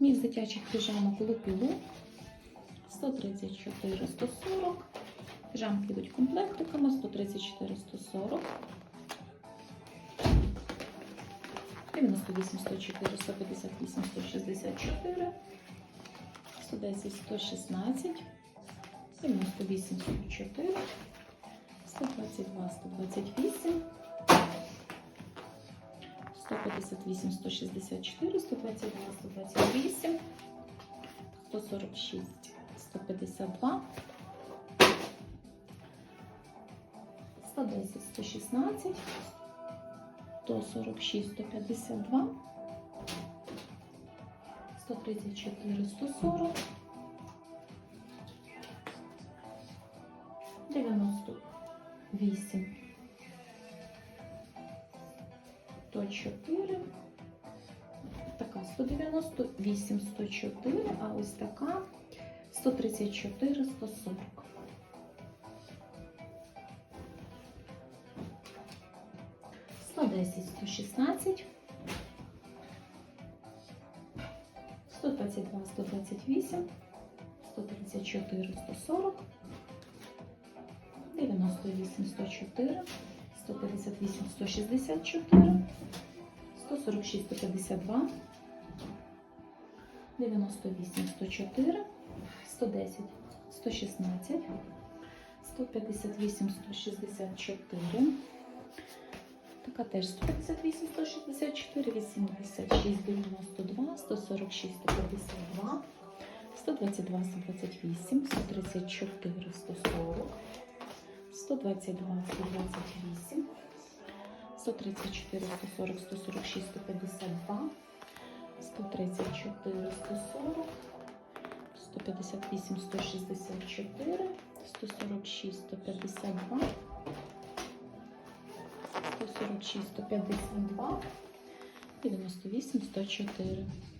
Міс дитячих піжамок Лупілу. 134 140. Піжамки йдуть комплектиками 134 140. 98 104 158 164 110 116 98 104 122 128 158 164 122 128 146 152 110 116 146 152 134 140 98 104 така 198 104 а ось така 134 140 110 116 122 128 134 140 98 104 158 164 146 152 98 104 110 116 158 164 Така теж 158 164 86 92 146 152 122 128 134 140 122 128 134 140 146 152 134 140 158 164 146 152 146 152 98 104